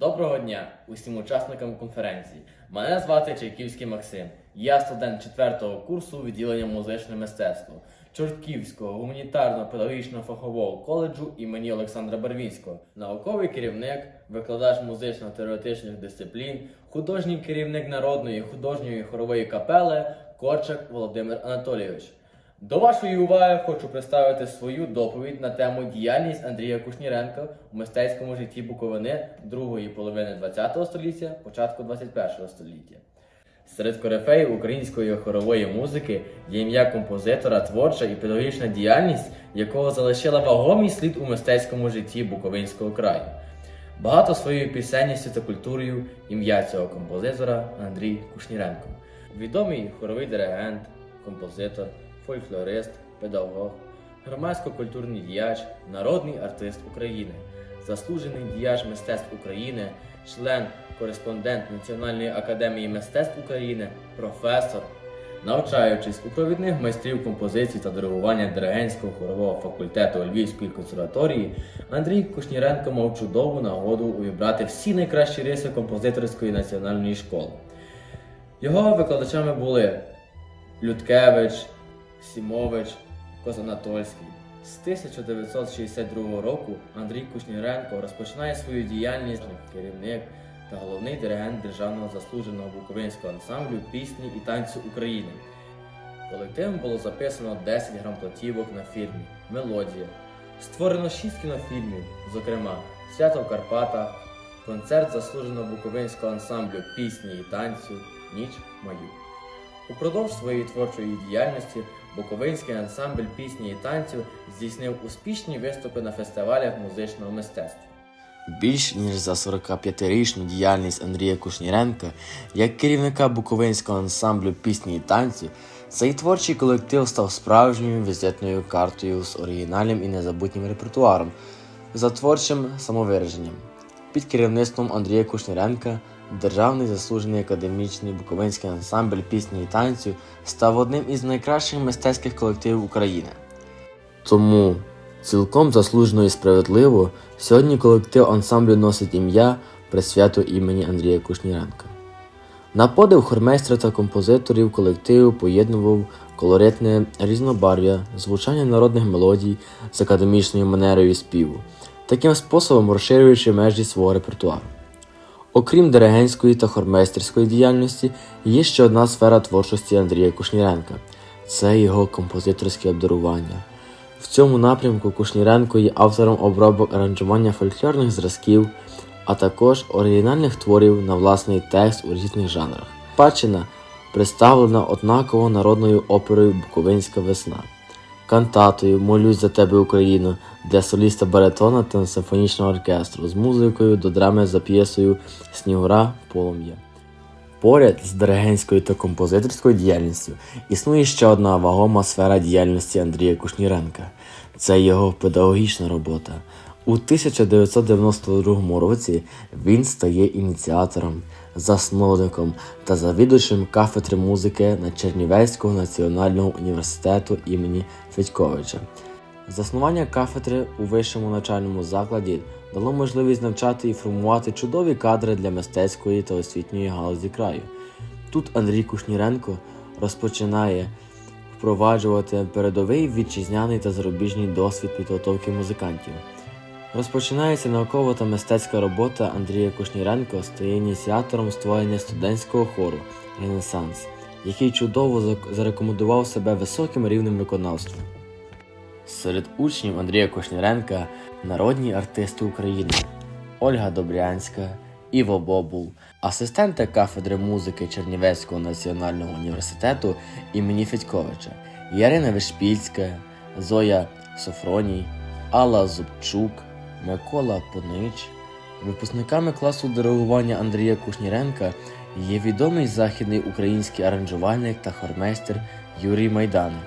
Доброго дня усім учасникам конференції. Мене звати Чайківський Максим. Я студент 4 курсу відділення музичне мистецтво Чортківського гуманітарно-педагогічного фахового коледжу імені Олександра Барвінського, науковий керівник, викладач музично-теоретичних дисциплін, художній керівник народної художньої хорової капели Корчак Володимир Анатолійович. До вашої уваги хочу представити свою доповідь на тему діяльність Андрія Кушніренка у мистецькому житті Буковини другої половини ХХ століття, початку ХХІ століття. Серед корифеїв української хорової музики є ім'я композитора, творча і педагогічна діяльність, якого залишила вагомий слід у мистецькому житті Буковинського краю. Багато своєю пісенністю та культурою ім'я цього композитора Андрій Кушніренко. Відомий хоровий диригент, композитор, фольклорист, педагог, громадсько-культурний діяч, народний артист України, заслужений діяч мистецтв України, член, кореспондент Національної академії мистецтв України, професор. Навчаючись у провідних майстрів композиції та диригування диригентського хорового факультету Львівської консерваторії, Андрій Кушніренко мав чудову нагоду увібрати всі найкращі риси композиторської національної школи. Його викладачами були Людкевич, Сімович, Козанатольський. З 1962 року Андрій Кушніренко розпочинає свою діяльність керівник та головний диригент Державного заслуженого буковинського ансамблю пісні і танцю України. Колективом було записано 10 грамплатівок на фірмі Мелодія. Створено 6 кінофільмів, зокрема Свято в Карпатах, концерт заслуженого буковинського ансамблю пісні і танцю Ніч мою. Упродовж своєї творчої діяльності Буковинський ансамбль пісні і танцю здійснив успішні виступи на фестивалях музичного мистецтва. Більш ніж за 45-річну діяльність Андрія Кушніренка як керівника Буковинського ансамблю пісні і танцю, цей творчий колектив став справжньою візитною картою з оригінальним і незабутнім репертуаром за творчим самовираженням. Під керівництвом Андрія Кушніренка Державний заслужений академічний Буковинський ансамбль пісні і танцю став одним із найкращих мистецьких колективів України. Тому цілком заслужено і справедливо сьогодні колектив ансамблю носить ім'я присвято імені Андрія Кушніренка. На подив хормейстра та композиторів колективу поєднував колоритне різнобарв'я, звучання народних мелодій з академічною манерою співу, таким способом розширюючи межі свого репертуару. Окрім диригентської та хормейстерської діяльності, є ще одна сфера творчості Андрія Кушніренка це його композиторське обдарування. В цьому напрямку Кушніренко є автором обробок аранжування фольклорних зразків, а також оригінальних творів на власний текст у різних жанрах. Спадщина представлена однаково народною оперою Буковинська весна, кантатою Молюсь за тебе Україно для соліста баритона та симфонічного оркестру з музикою до драми за п'єсою Снігура полум'я. Поряд з диригентською та композиторською діяльністю існує ще одна вагома сфера діяльності Андрія Кушніренка це його педагогічна робота. У 1992 році він стає ініціатором, засновником та завідувачем кафедри музики на Чернівецького національного університету імені Федьковича. Заснування кафедри у вищому навчальному закладі дало можливість навчати і формувати чудові кадри для мистецької та освітньої галузі краю. Тут Андрій Кушніренко розпочинає впроваджувати передовий вітчизняний та зарубіжний досвід підготовки музикантів. Розпочинається наукова та мистецька робота Андрія Кушніренко стає ініціатором створення студентського хору Ренесанс, який чудово зарекомендував себе високим рівнем виконавства. Серед учнів Андрія Кушніренка народні артисти України Ольга Добрянська, Іво Бобул, асистенти кафедри музики Чернівецького національного університету імені Федьковича, Ярина Вишпільська, Зоя Софроній, Алла Зубчук, Микола Понич. Випускниками класу диригування Андрія Кушніренка є відомий західний український аранжувальник та хормейстер Юрій Майданик,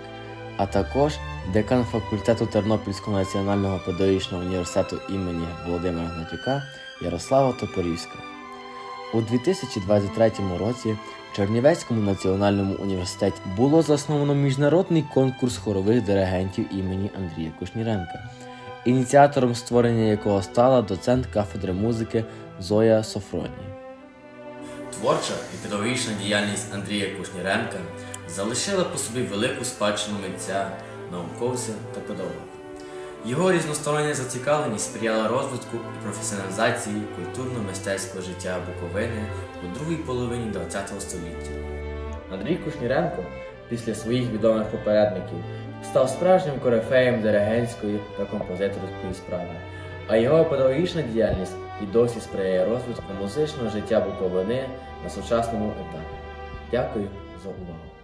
а також декан факультету Тернопільського національного педагогічного університету імені Володимира Гнатюка Ярослава Топорівська. У 2023 році в Чернівецькому національному університеті було засновано міжнародний конкурс хорових диригентів імені Андрія Кушніренка. Ініціатором створення якого стала доцент кафедри музики Зоя Софроній. Творча і педагогічна діяльність Андрія Кушніренка залишила по собі велику спадщину митця, науковця та педагога. Його різностороння зацікавленість сприяла розвитку і професіоналізації культурно-мистецького життя Буковини у другій половині ХХ століття. Андрій Кушніренко після своїх відомих попередників став справжнім корифеєм диригентської та композиторської справи, а його педагогічна діяльність і досі сприяє розвитку музичного життя Буковини на сучасному етапі. Дякую за увагу.